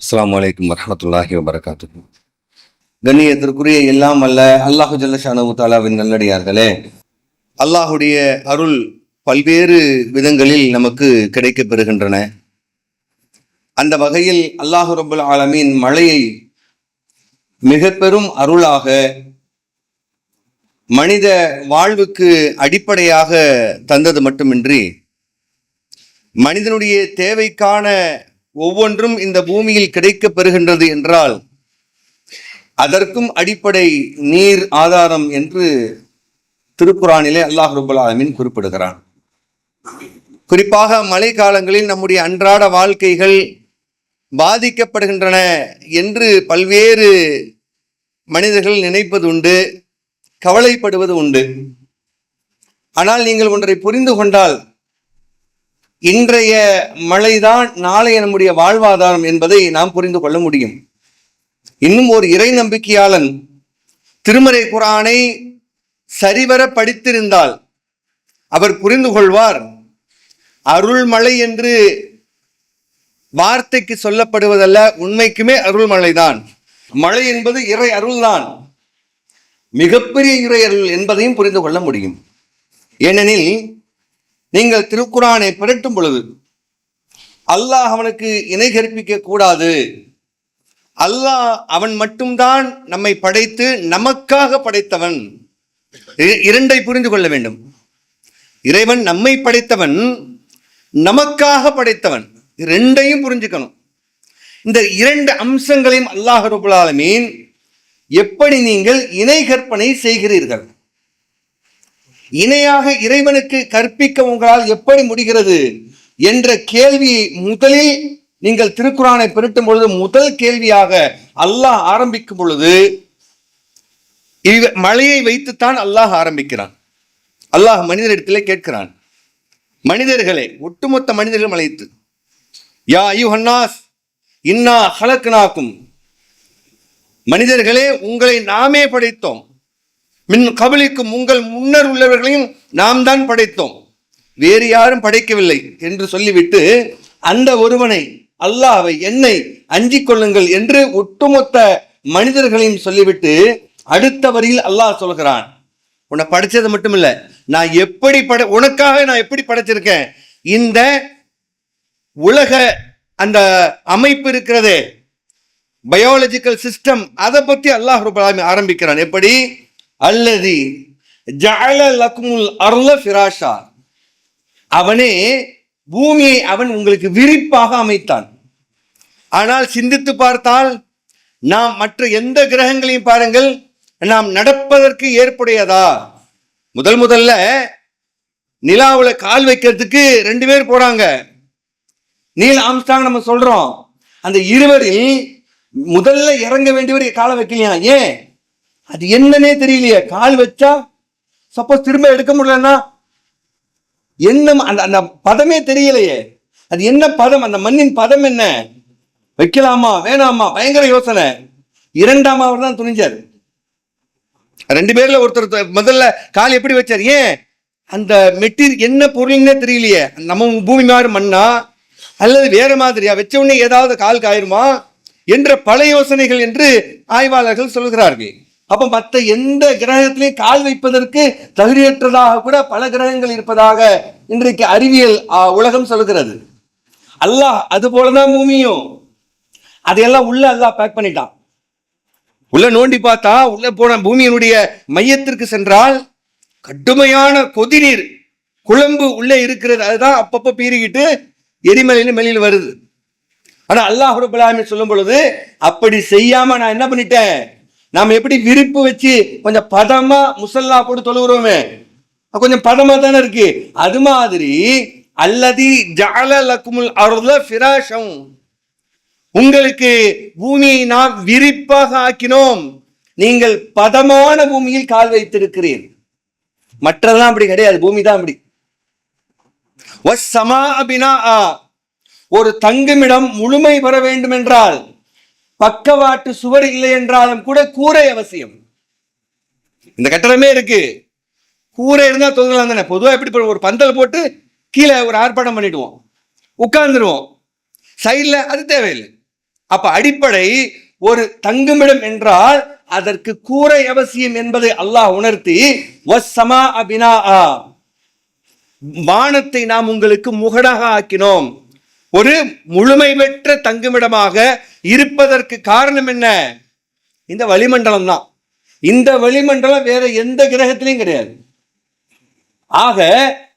அஸ்லாம் வலைக்கம் வரமத்துல்லாஹி வபரகாத்து கண்ணியத்திற்குரிய எல்லாம் அல்ல அல்லாஹு ஜல்லஷானு தாலாவின் நல்லடியார்களே. அல்லாஹுடைய அருள் பல்வேறு விதங்களில் நமக்கு கிடைக்கப்பெறுகின்றன. அந்த வகையில் அல்லாஹு ரபுல் ஆலமீன் மழையை மிக பெரும் அருளாக மனித வாழ்வுக்கு அடிப்படையாக தந்தது மட்டுமின்றி மனிதனுடைய தேவைக்கான ஒவ்வொன்றும் இந்த பூமியில் கிடைக்கப் பெறுகின்றது என்றால் அதற்கும் அடிப்படை நீர் ஆதாரம் என்று திருக்குறானிலே அல்லாஹ் ரபுல் குறிப்பிடுகிறான். குறிப்பாக மழை காலங்களில் நம்முடைய அன்றாட வாழ்க்கைகள் பாதிக்கப்படுகின்றன என்று பல்வேறு மனிதர்கள் நினைப்பது உண்டு கவலைப்படுவது உண்டு ஆனால் நீங்கள் ஒன்றை புரிந்து கொண்டால் இன்றைய மழைதான் நாளைய நம்முடைய வாழ்வாதாரம் என்பதை நாம் புரிந்து கொள்ள முடியும். இன்னும் ஒரு இறை நம்பிக்கையாளன் திருமறை குரானை சரிவர படித்திருந்தால் அவர் புரிந்து கொள்வார். அருள்மழை என்று வார்த்தைக்கு சொல்லப்படுவதல்ல உண்மைக்குமே அருள்மழைதான் மழை என்பது இறை அருள்தான். மிகப்பெரிய இறை அருள் என்பதையும் புரிந்து கொள்ள முடியும். ஏனெனில் நீங்கள் திருக்குறானை புரட்டும் பொழுது அல்லாஹ் அவனுக்கு இணை கற்பிக்க கூடாது. அல்லாஹ் அவன் மட்டும்தான் நம்மை படைத்து நமக்காக படைத்தவன். இ- இரண்டை புரிந்து கொள்ள வேண்டும். இறைவன் நம்மை படைத்தவன் நமக்காக படைத்தவன். இரண்டையும் ரெண்டையும் புரிஞ்சுக்கணும். இந்த இரண்டு அம்சங்களையும் அல்லாஹ் ரபுல் ஆலமீன் எப்படி நீங்கள் இணை கற்பனை செய்கிறீர்கள்? இணையாக இறைவனுக்கு கற்பிக்க உங்களால் எப்படி முடிகிறது என்ற கேள்வியை முதலில் நீங்கள் திருக்குறானை பெருட்டும் பொழுது முதல் கேள்வியாக அல்லாஹ் ஆரம்பிக்கும் பொழுது மழையை வைத்துத்தான் அல்லாஹ் ஆரம்பிக்கிறான். அல்லாஹ் மனிதரிடத்திலே கேட்கிறான். மனிதர்களே ஒட்டுமொத்த மனிதர்கள் அழைத்து யா ஐயுஹன்னாஸ் இன்னா ஹலக்னாக்கும். மனிதர்களே உங்களை நாமே படைத்தோம். மின் கபலிக்கும் உங்கள் முன்னர் உள்ளவர்களையும் நாம் தான் படைத்தோம். வேறு யாரும் படைக்கவில்லை என்று சொல்லிவிட்டு அந்த ஒருவனை அல்லாவை என்னை அஞ்சிக் கொள்ளுங்கள் என்று ஒட்டுமொத்த மனிதர்களையும் சொல்லிவிட்டு அடுத்த வரியில் அல்லாஹ் சொல்கிறான். உன்னை படைச்சது மட்டும் இல்லை நான் எப்படி படை உனக்காக நான் எப்படி படைச்சிருக்கேன்? இந்த உலக அந்த அமைப்பு இருக்கிறதே. பயாலஜிக்கல் சிஸ்டம் அதை பத்தி அல்லாஹ் ஆரம்பிக்கிறான். எப்படி? அல்லது ஜஅல லக்முல் அர்ல ஃபிராஷா. அவனே பூமியை அவன் உங்களுக்கு விரிப்பாக அமைத்தான். ஆனால் சிந்தித்து பார்த்தால் நாம் மற்ற எந்த கிரகங்களையும் பாருங்கள் நாம் நடப்பதற்கு ஏற்புடையதா? முதல் முதல்ல நிலாவில் கால் வைக்கிறதுக்கு ரெண்டு பேர் போறாங்க. நீல் ஆம்ஸ்டாங் நம்ம சொல்றோம். அந்த இருவரில் முதல்ல இறங்க வேண்டியவர் காலை வைக்கலையா? ஏன்? அது என்னன்னே தெரியலையே. கால் வச்சா சப்போஸ் திரும்ப எடுக்க முடியலன்னா என்ன அந்த அந்த பதமே தெரியலையே. அது என்ன பதம்? அந்த மண்ணின் பதம் என்ன? வைக்கலாமா? வேணாமா? பயங்கர யோசனை. இரண்டாம் அவர் தான் துணிஞ்சார். ரெண்டு பேர்ல ஒருத்தர் முதல்ல கால் எப்படி வச்சார்? ஏன்? அந்த மெட்டீரியல் என்ன பொருள்னே தெரியலையே. நம்ம பூமி மாதிரி மண்ணா? அல்லது வேற மாதிரியா? வச்ச உடனே ஏதாவது கால் காயிருமா என்ற பல யோசனைகள் என்று ஆய்வாளர்கள் சொல்கிறார்கள். அப்ப மற்ற எந்த கிரகத்திலையும் கால் வைப்பதற்கு தகுதியற்றதாக கூட பல கிரகங்கள் இருப்பதாக இன்றைக்கு அறிவியல் உலகம் சொல்கிறது அல்லாஹ் அது போலதான் பூமியும். அதையெல்லாம் உள்ள அல்லாஹ் பேக் பண்ணிட்டான். உள்ள நோண்டி பார்த்தா உள்ள போன பூமியினுடைய மையத்திற்கு சென்றால் கடுமையான கொதிநீர் குழம்பு உள்ளே இருக்கிறது. அதுதான் அப்பப்ப பீறிக்கிட்டு எரிமலையில வெளியில் வருது. ஆனா அல்லாஹ் சொல்லும் பொழுது அப்படி செய்யாம நான் என்ன பண்ணிட்டேன்? நாம எப்படி விரிப்பு வச்சு கொஞ்சம் பதமா முசல்லா போட்டு தொழுகிறோமே? கொஞ்சம் பதமா தானே இருக்கு. அது மாதிரி அல்லதி ஜால லக்குமுல் அர்த ஃபிராஷம். உங்களுக்கு பூமியை நாம் விரிப்பாக ஆக்கினோம். நீங்கள் பதமான பூமியில் கால் வைத்திருக்கிறீர். மற்றதெல்லாம் அப்படி கிடையாது. பூமி தான் அப்படி. ஒரு தங்குமிடம் முழுமை பெற வேண்டும் என்றால் பக்கவாட்டு சுவர் இல்லை என்றாலும் கூட கூரை அவசியம். இந்த கட்டடமே இருக்கு. கூரை இருந்தா தொங்கலாம் தானே. பொதுவாக எப்படி ஒரு பந்தல் போட்டு கீழே ஒரு ஆர்ப்பாட்டம் பண்ணிடுவோம். உட்கார்ந்துருவோம். சைடில் அது தேவையில்லை. அப்ப அடிப்படை ஒரு தங்குமிடம் என்றால் அதற்கு கூரை அவசியம் என்பதை அல்லாஹ் உணர்த்தி வஸ்ஸமா அபினா வானத்தை நாம் உங்களுக்கு முகடாக ஆக்கினோம். ஒரு முழுமை பெற்ற தங்குமிடமாக இருப்பதற்கு காரணம் என்ன? இந்த வளிமண்டலம் தான். இந்த வளிமண்டலம் வேற எந்த கிரகத்திலையும் கிடையாது. ஆக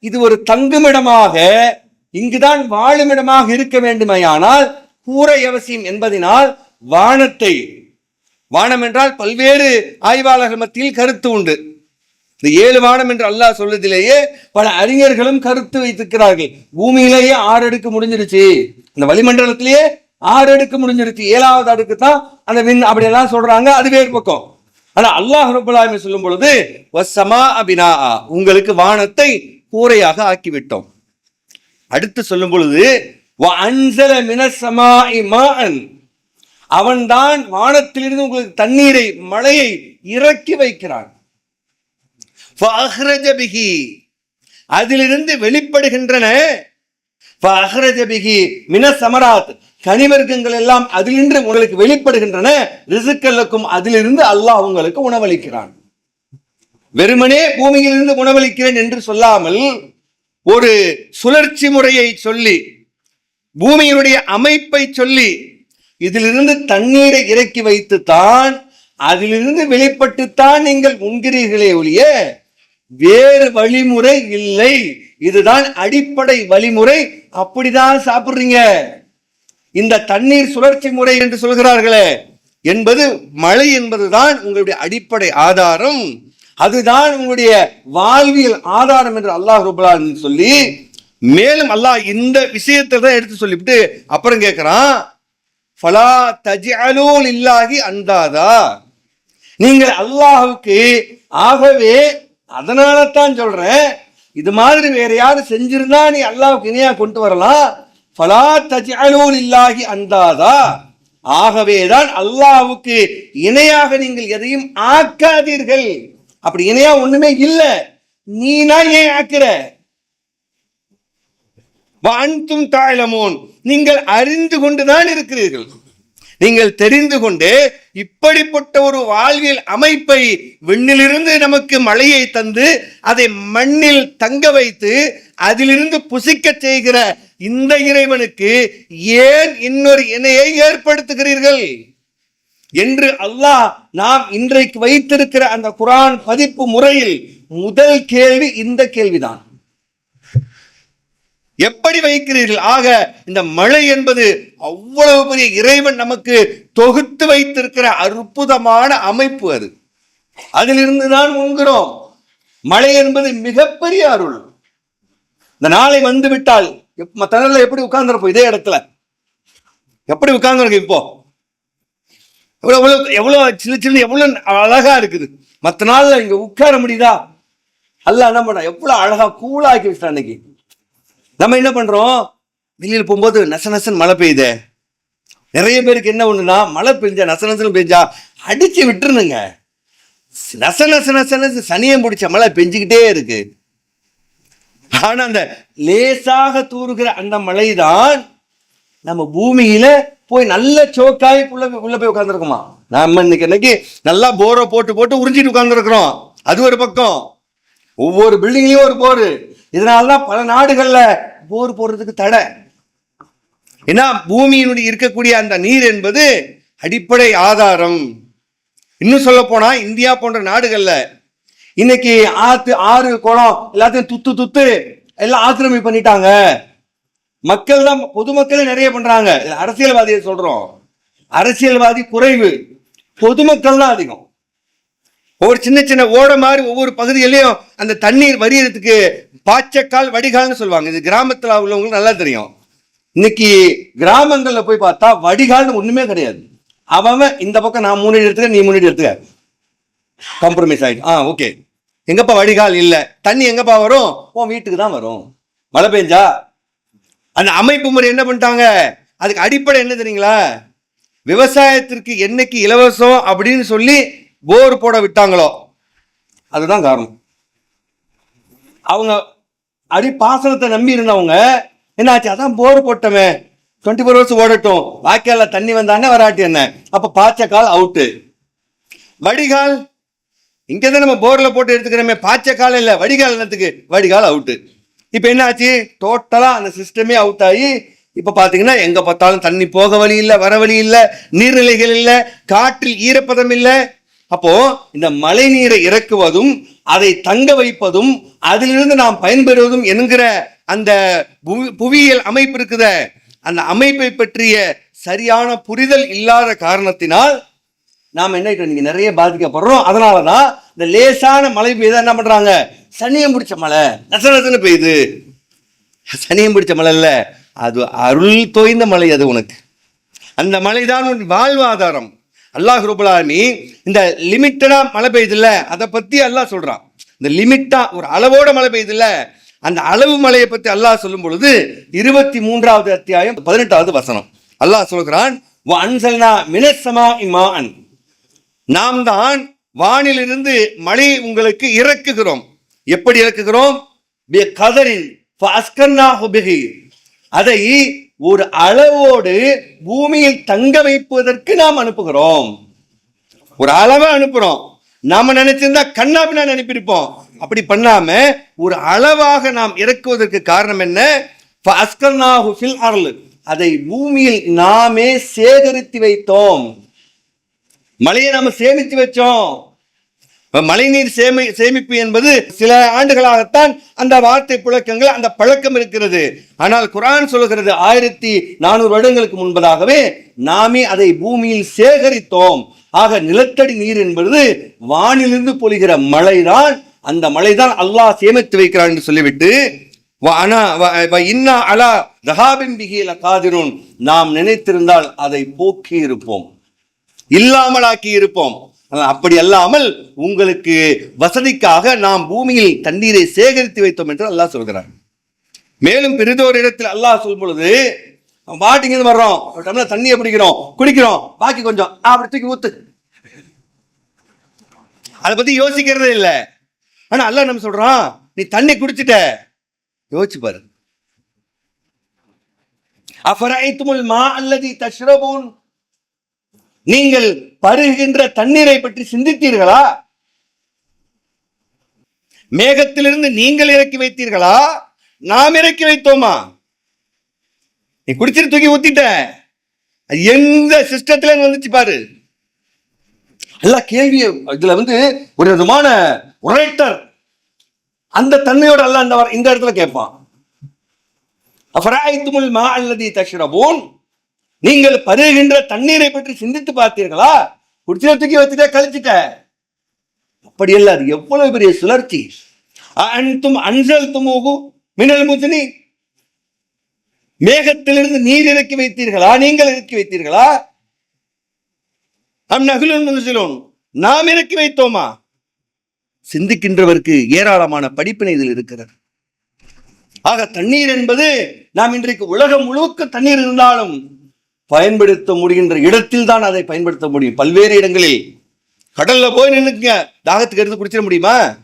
இது ஒரு தங்குமிடமாக இங்குதான் வாழுமிடமாக இருக்க வேண்டுமையானால் கூரை அவசியம் என்பதனால் வானத்தை வானம் என்றால் பல்வேறு ஆய்வாளர்கள் மத்தியில் கருத்து உண்டு. இந்த ஏழு வானம் என்று அல்லாஹ் சொல்லதிலேயே பல அறிஞர்களும் கருத்து வைத்திருக்கிறார்கள். பூமியிலேயே ஆறு அடுக்கு முடிஞ்சிருச்சு. இந்த வளிமண்டலத்திலேயே ஆறு அடுக்கு முடிஞ்சிருச்சு. ஏழாவது அடுக்கு தான் அந்த விண் அப்படியெல்லாம் சொல்றாங்க. அது வேறு பக்கம். ஆனா அல்லாஹ் ரபுல்லாமி சொல்லும் பொழுது வசமா அபினா உங்களுக்கு வானத்தை கூரையாக ஆக்கிவிட்டோம். அடுத்து சொல்லும் பொழுது அன்சல மினசமா இமான் அவன்தான் வானத்திலிருந்து உங்களுக்கு தண்ணீரை மழையை இறக்கி வைக்கிறான். அதிலிருந்து வெளிப்படுகின்றன மினசமராத் கனிவர்க்கங்கள் எல்லாம் அதிலிருந்து உங்களுக்கு வெளிப்படுகின்றன ரிசுக்களுக்கும் அதிலிருந்து அல்லாஹ் உங்களுக்கு உணவளிக்கிறான் வெறுமனே பூமியிலிருந்து உணவளிக்கிறேன் என்று சொல்லாமல் ஒரு சுழற்சி முறையை சொல்லி பூமியினுடைய அமைப்பை சொல்லி இதிலிருந்து தண்ணீரை இறக்கி வைத்துத்தான் அதிலிருந்து வெளிப்பட்டுத்தான் நீங்கள் உண்கிறீர்களே ஒழிய வேறு வழிமுறை இல்லை. இதுதான் அடிப்படை வழிமுறை. அப்படிதான் சாப்பிடுறீங்க. இந்த தண்ணீர் சுழற்சி முறை என்று சொல்கிறார்களே என்பது மழை என்பதுதான் உங்களுடைய அடிப்படை ஆதாரம். அதுதான் உங்களுடைய வாழ்வியல் ஆதாரம் என்று அல்லாஹ் ரூபலான்னு சொல்லி மேலும் அல்லாஹ் இந்த விஷயத்தை தான் எடுத்து சொல்லிவிட்டு அப்புறம் கேட்கிறான் ஃபலா தஜ்அலூல் இல்லாகி அந்தாதா. நீங்கள் அல்லாஹுக்கு ஆகவே அதனால தான் சொல்றேன் இது மாதிரி வேற யாரும் செஞ்சிருந்தா நீ அல்லாவுக்கு இணையா கொண்டு வரலாம். ஃபலா தஜ்அலூல் இல்லாகி அந்தாதா. ஆகவேதான் அல்லாவுக்கு இணையாக நீங்கள் எதையும் ஆக்காதீர்கள். அப்படி இணையா ஒண்ணுமே இல்லை. நீனா ஏன் ஆக்குற? வான்தும் தாழமோன் நீங்கள் அறிந்து கொண்டுதான் இருக்கிறீர்கள். நீங்கள் தெரிந்து கொண்டு இப்படிப்பட்ட ஒரு வாழ்வில் அமைப்பை விண்ணிலிருந்து நமக்கு மழையை தந்து அதை மண்ணில் தங்க வைத்து அதிலிருந்து புசிக்கச் செய்கிற இந்த இறைவனுக்கு ஏன் இன்னொரு இணையை ஏற்படுத்துகிறீர்கள்? என்று அல்லாஹ் நாம் இன்றைக்கு வைத்திருக்கிற அந்த குரான் பதிப்பு முறையில் முதல் கேள்வி இந்த கேள்விதான். எப்படி வைக்கிறீர்கள்? ஆக இந்த மழை என்பது அவ்வளவு பெரிய இறைவன் நமக்கு தொகுத்து வைத்திருக்கிற அற்புதமான அமைப்பு அது. அதிலிருந்து தான் உண்கிறோம் மழை என்பது மிகப்பெரிய அருள். இந்த நாளை வந்து விட்டால் எப்- எப்படி உட்கார்ந்துருப்போம்? இதே இடத்துல. எப்படி உட்கார்ந்துருக்கு இப்போ? எவ்வளோ எவ்வளோ எவ்வளோ சின்ன சின்ன எவ்வளோ அழகா இருக்குது. மற்ற நாளில் இங்கே உட்கார முடியுதா? அல்ல என்ன பண்ண? எவ்வளோ அழகா கூலாக்கி வச்சிட்டான் அன்னைக்கு. நம்ம என்ன பண்றோம்? வெளியில் போகும்போது நச நசன் மழை பெய்யுதே. நிறைய பேருக்கு என்ன ஒன்றுனா மழை பெஞ்சா நச நசனு பெஞ்சா அடித்து விட்டுருணுங்க நச நச நச நச சனியம் பிடிச்ச மழை பெஞ்சுக்கிட்டே இருக்கு. ஆனால் அந்த லேசாக தூறுகிற அந்த மழை தான் நம்ம பூமியில போய் நல்ல சோக்காய் உள்ள உள்ள போய் உட்காந்துருக்குமா நம்ம இன்னைக்கு இன்னைக்கு நல்லா போரை போட்டு போட்டு உறிஞ்சிட்டு உட்காந்துருக்குறோம் அது ஒரு பக்கம். ஒவ்வொரு பில்டிங்லேயும் ஒரு போர் இதனாலதான் பல நாடுகளில் போர் போடுறதுக்கு தடை. ஏன்னா பூமியினுடைய இருக்கக்கூடிய அந்த நீர் என்பது அடிப்படை ஆதாரம். இன்னும் சொல்ல போனா இந்தியா போன்ற நாடுகள்ல இன்னைக்கு ஆத்து ஆறு குளம் எல்லாத்தையும் துத்து துத்து எல்லாம் ஆக்கிரமி பண்ணிட்டாங்க. மக்கள் தான் பொதுமக்களே நிறைய பண்றாங்க. அரசியல்வாதியை சொல்றோம். அரசியல்வாதி குறைவு. பொதுமக்கள் தான் அதிகம். ஒவ்வொரு சின்ன சின்ன ஓடை மாதிரி ஒவ்வொரு பகுதியிலையும் அந்த தண்ணீர் வரியறதுக்கு பாய்ச்சக்கால் வடிகால்னு சொல்லுவாங்க. இது கிராமத்தில் உள்ளவங்களுக்கு நல்லா தெரியும். இன்னைக்கு கிராமங்களில் போய் பார்த்தா வடிகால்னு ஒன்றுமே கிடையாது. அவன் இந்த பக்கம் நான் முன்னாடி எடுத்துக்க நீ முன்னாடி எடுத்துக்க. காம்ப்ரமைஸ் ஆகிடும் ஆ ஓகே எங்கப்பா வடிகால் இல்லை? தண்ணி எங்கப்பா வரும்? உன் வீட்டுக்கு தான் வரும். மழை பெஞ்சா? அந்த அமைப்பு முறை என்ன பண்ணிட்டாங்க? அதுக்கு அடிப்படை என்ன தெரியுங்களா? விவசாயத்திற்கு என்னைக்கு இலவசம் அப்படின்னு சொல்லி போர் போட விட்டாங்களோ? அதுதான் காரணம். அவங்க அடி பாசனத்தை நம்பி இருந்தவங்க என்னாச்சு? அதான் போர் போட்டோமே டுவெண்ட்டி ஃபோர் ஹவர்ஸ் ஓடட்டும். வாய்க்கால தண்ணி வந்தானே வராட்டி என்ன? அப்போ பாய்ச்ச கால் அவுட்டு வடிகால் இங்கே தான் நம்ம போரில் போட்டு எடுத்துக்கிறோமே. பாய்ச்ச கால் இல்லை வடிகால் என்னத்துக்கு? வடிகால் அவுட்டு இப்போ என்னாச்சு? டோட்டலாக அந்த சிஸ்டமே அவுட் ஆகி இப்போ பார்த்தீங்கன்னா எங்கே பார்த்தாலும் தண்ணி போக வழி இல்லை வர வழி இல்லை நீர்நிலைகள் இல்லை காற்றில் ஈரப்பதம் இல்லை. அப்போ இந்த மழை நீரை இறக்குவதும் அதை தங்க வைப்பதும் அதிலிருந்து நாம் பயன்பெறுவதும் என்கிற அந்த புவி- புவியியல் அமைப்பு இருக்குத அந்த அமைப்பை பற்றிய சரியான புரிதல் இல்லாத காரணத்தினால் நாம் என்ன ஆயிட்டோம்? நிறைய பாதிக்கப்படுறோம். அதனால தான் இந்த லேசான மழை பெய்யுதா என்ன பண்ணுறாங்க சனியம் பிடிச்ச மழை நச நசன்னு பெய்யுது. சனியம் பிடிச்ச மழை இல்லை. அது அருள் தோய்ந்த மழை அது உனக்கு. அந்த மழை தான் உன் வாழ்வாதாரம். அல்லாஹ் ரூபலாமி இந்த லிமிட்டடாக மழை பெய்யுதுல்ல? அதை பற்றி அல்லாஹ் சொல்கிறான் இந்த லிமிட்டாக ஒரு அளவோட மழை பெய்யுதுல்ல? அந்த அளவு மலையை பற்றி அல்லாஹ் சொல்லும் பொழுது இருபத்தி மூன்றாவது அத்தியாயம் பதினெட்டாவது வசனம். அல்லாஹ் சொல்கிறான் அன்சல்னா மினசமா இமான் நாம் தான் வானிலிருந்து மழையை உங்களுக்கு இறக்குகிறோம். எப்படி இறக்குகிறோம்? கதரின் அதை ஒரு அளவோடு பூமியில் தங்க வைப்பதற்கு நாம் அனுப்புகிறோம். ஒரு அளவை அனுப்புகிறோம் நாம நினைச்சிருந்தா கண்ணா நினைப்பிருப்போம். அப்படி பண்ணாம ஒரு அளவாக நாம் இறக்குவதற்கு காரணம் என்ன? அருள். அதை பூமியில் நாமே சேகரித்து வைத்தோம். மழையை நாம சேமித்து வச்சோம். மழைநீர் சேமி சேமிப்பு என்பது சில ஆண்டுகளாகத்தான் அந்த வார்த்தை புழக்கங்கள் அந்த பழக்கம் இருக்கிறது. ஆனால் குரான் சொல்லுகிறது ஆயிரத்தி நானூறு வருடங்களுக்கு முன்பதாகவே நாமே அதை பூமியில் சேகரித்தோம். ஆக நிலத்தடி நீர் என்பது வானிலிருந்து பொழிகிற மழைதான். அந்த மழைதான் அல்லாஹ் சேமித்து வைக்கிறான் என்று சொல்லிவிட்டு வ அனா வ- இன்னா அலா தஹாபின் காதிரும் நாம் நினைத்திருந்தால் அதை போக்கி இருப்போம் இல்லாமலாக்கி இருப்போம். அப்படி அல்லாமல் உங்களுக்கு வசதிக்காக நாம் பூமியில் தண்ணீரை சேகரித்து வைத்தோம் என்று அல்லாஹ் சொல்கிறார் மேலும் பெரிதோர் இடத்தில் அல்லாஹ் சொல்லும் பொழுது பாட்டிங்க வர்றோம். டம்ளர் தண்ணியை பிடிக்கிறோம். குடிக்கிறோம் பாக்கி கொஞ்சம். அப்படி தூக்கி ஊத்து. அதை பத்தி யோசிக்கிறதே இல்லை. ஆனா அல்ல நம்ம சொல்றான்? நீ தண்ணி குடிச்சிட்ட. யோசிச்சு பாரு. அஃபரைத்துமுல் மா அல்லதி தஷ்ரபூன். நீங்கள் பருகின்ற தண்ணீரை பற்றி சிந்தித்தீர்களா? மேகத்திலிருந்து நீங்கள் இறக்கி வைத்தீர்களா? நாம் இறக்கி வைத்தோமா? நீ குடிச்சிட்டு தூக்கி ஊத்திட்ட. அது எந்த சிஸ்டத்துல வந்துச்சு பாரு. எல்லாம் கேள்வி இதுல வந்து ஒரு விதமான உரைட்டர் அந்த தன்மையோட அல்ல அந்த இந்த இடத்துல கேட்பான். அஃபராய்த்துமுல் மா அல்லதி தஷ்ரபூன். நீங்கள் பருகின்ற தண்ணீரை பற்றி சிந்தித்து பார்த்தீர்களா? குடிச்சிட தூக்கி வச்சுட்ட கழிச்சிட்ட. அப்படி அல்ல அது எவ்வளவு பெரிய சுழற்சி. அன்தும் அன்சல் துமுகு மினல் முத்தினி மேகத்திலிருந்து நீர் இறக்கி வைத்தீர்களா? நீங்கள் இறக்கி வைத்தீர்களா? அம் நகுலுன் நாம் இறக்கி வைத்தோமா? சிந்திக்கின்றவருக்கு ஏராளமான படிப்பினை இதில் இருக்கிறது. ஆக தண்ணீர் என்பது நாம் இன்றைக்கு உலகம் முழுக்க தண்ணீர் இருந்தாலும் பயன்படுத்த முடிகின்ற இடத்தில் தான் அதை பயன்படுத்த முடியும். பல்வேறு இடங்களில். கடல்ல போய் நின்றுங்க தாகத்துக்கு எடுத்து குடிச்சிட முடியுமா?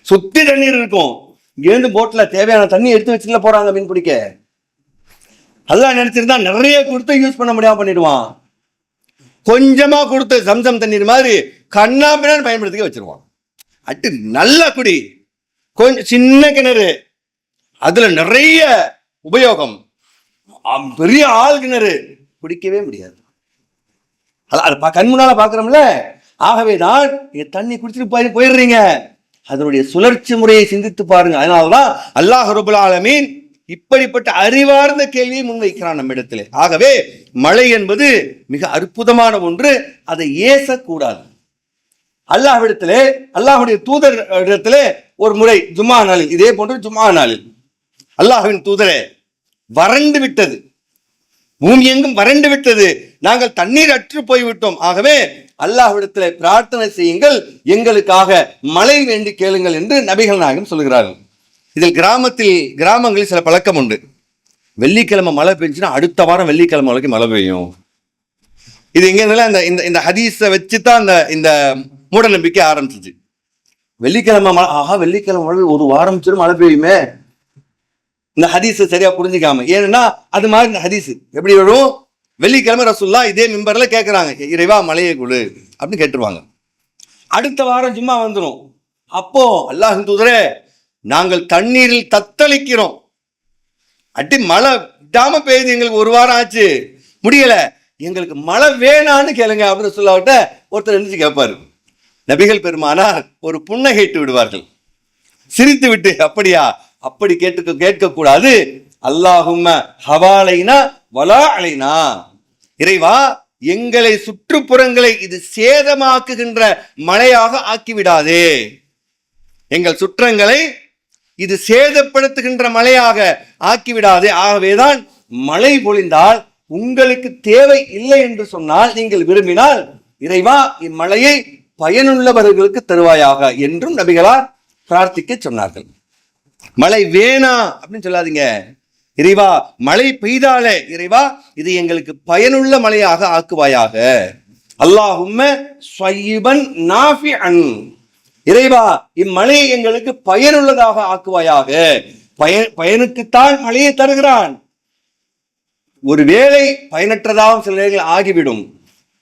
சுத்தி தண்ணீர் இருக்கும். இங்கேருந்து போட்டில் தேவையான தண்ணி எடுத்து வச்சுல போறாங்க மீன் பிடிக்க. அதெல்லாம் நினைச்சிருந்தா நிறைய கொடுத்து யூஸ் பண்ண முடியாம பண்ணிடுவான். கொஞ்சமா கொடுத்து சம்சம் தண்ணீர் மாதிரி கண்ணா பயன்படுத்திக்க வச்சிருவான். அட்டு நல்ல குடி. கொஞ்சம் சின்ன கிணறு. அதுல நிறைய உபயோகம். பெரிய ஆள் கிணறு. குடிக்கவே முடியாது. அது அது பா- கண் முன்னால பாக்குறோம்ல? ஆகவே தான் நீங்க தண்ணி குடிச்சிட்டு போய் போயிடுறீங்க. அதனுடைய சுழற்சி முறையை சிந்தித்து பாருங்க. அதனாலதான் அல்லாஹ் ரபுல் ஆலமீன் இப்படிப்பட்ட அறிவார்ந்த கேள்வியை முன்வைக்கிறான் நம்மிடத்திலே. ஆகவே மழை என்பது மிக அற்புதமான ஒன்று அதை ஏசக்கூடாது. அல்லாஹ்விடத்திலே அல்லாஹுடைய தூதர் இடத்திலே ஒரு முறை ஜுமா நாளில் இதே போன்று ஜுமா நாளில். அல்லாஹுவின் தூதரே வறண்டு விட்டது. பூமி எங்கும் வறண்டு விட்டது. நாங்கள் தண்ணீர் அற்று போய்விட்டோம். ஆகவே அல்லாஹ்விடத்திலே பிரார்த்தனை செய்யுங்கள். எங்களுக்காக மழை வேண்டி கேளுங்கள் என்று நபிகள் நாயகம் சொல்கிறார்கள். இதில் கிராமத்தில் கிராமங்களில் சில பழக்கம் உண்டு. வெள்ளிக்கிழமை மழை பெஞ்சுன்னா அடுத்த வாரம் வெள்ளிக்கிழமை வரைக்கும் மழை பெய்யும். இது எங்கே இருந்தாலும் அந்த இந்த இந்த ஹதீஸை வச்சு தான் அந்த இந்த மூட நம்பிக்கை ஆரம்பிச்சிச்சு. வெள்ளிக்கிழமை மழை ஆஹா வெள்ளிக்கிழமை மழை ஒரு வாரம் வச்சிடும் மழை பெய்யுமே. இந்த ஹதீஸை சரியாக புரிஞ்சுக்காம. ஏன்னா அது மாதிரி இந்த ஹதீஸ். எப்படி வரும்? வெள்ளிக்கிழமை ரசுல்லா இதே மெம்பரில் கேட்குறாங்க இறைவா மலையை கொடு அப்படின்னு கேட்டுருவாங்க. அடுத்த வாரம் சும்மா வந்துடும் அப்போ அல்லாஹ் தூதரே நாங்கள் தண்ணீரில் தத்தளிக்கிறோம். அட்டி மழை விடாம பெய்யுது எங்களுக்கு ஒரு வாரம் ஆச்சு. முடியல. எங்களுக்கு மழை வேணான்னு கேளுங்க அப்படின்னு சொல்லாவிட்ட ஒருத்தர் எழுந்துச்சு கேட்பாரு நபிகள் பெருமானார் ஒரு புன்னகைட்டு விடுவார்கள். சிரித்து விட்டு அப்படியா? அப்படி கேட்டு கேட்கக்கூடாது. அல்லாஹும் ஹவாலைனா வலா அலைனா. இறைவா எங்களை சுற்றுப்புறங்களை இது சேதமாக்குகின்ற மழையாக ஆக்கிவிடாதே. எங்கள் சுற்றங்களை இது சேதப்படுத்துகின்ற மழையாக ஆக்கிவிடாதே. ஆகவேதான் மழை பொழிந்தால் உங்களுக்கு தேவை இல்லை என்று சொன்னால் நீங்கள் விரும்பினால் இறைவா இம்மழையை பயனுள்ளவர்களுக்கு தருவாயாக என்றும் நபிகளார் பிரார்த்திக்க சொன்னார்கள். மழை வேணா அப்படின்னு சொல்லாதீங்க. இறைவா மழை பெய்தாலே இறைவா இது எங்களுக்கு பயனுள்ள மழையாக ஆக்குவாயாக. அல்லாஹும்ம நாஃபி அன் இறைவா இம்மழையை எங்களுக்கு பயனுள்ளதாக ஆக்குவாயாக. பயன் பயனுக்குத்தான் மழையை தருகிறான். ஒருவேளை பயனற்றதாகவும் சில நேரங்கள் ஆகிவிடும்.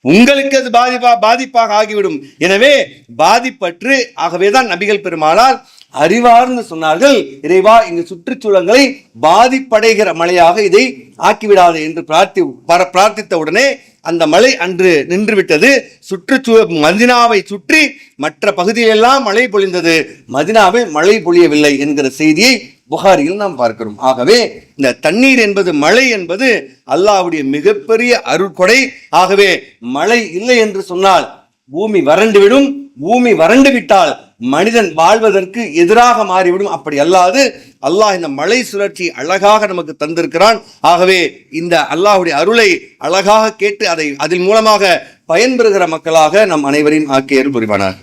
உங்களுக்கு அது பாதிப்பா பாதிப்பாக ஆகிவிடும். எனவே பாதிப்பற்று ஆகவேதான் நபிகள் பெருமானால் அறிவார்ந்து சொன்னார்கள் இறைவா இங்கு சுற்றுச்சூழல்களை பாதிப்படைகிற மழையாக இதை ஆக்கிவிடாது என்று பிரார்த்தி பர- பிரார்த்தித்த உடனே அந்த மழை அன்று நின்றுவிட்டது. சுற்றுச்சூ மதினாவை சுற்றி மற்ற பகுதியிலெல்லாம் மழை பொழிந்தது. மதினாவை மழை பொழியவில்லை என்கிற செய்தியை புகாரியில் நாம் பார்க்கிறோம். ஆகவே இந்த தண்ணீர் என்பது மழை என்பது அல்லாவுடைய மிகப்பெரிய அருட்கொடை. ஆகவே மழை இல்லை என்று சொன்னால் பூமி வறண்டுவிடும் பூமி வறண்டு விட்டால் மனிதன் வாழ்வதற்கு எதிராக மாறிவிடும். அப்படி அல்லாது அல்லாஹ் இந்த மழை சுழற்சி அழகாக நமக்கு தந்திருக்கிறான். ஆகவே இந்த அல்லாஹுடைய அருளை அழகாக கேட்டு அதை அதன் மூலமாக பயன்பெறுகிற மக்களாக நம் அனைவரின் ஆக்கியர் புரிவானார்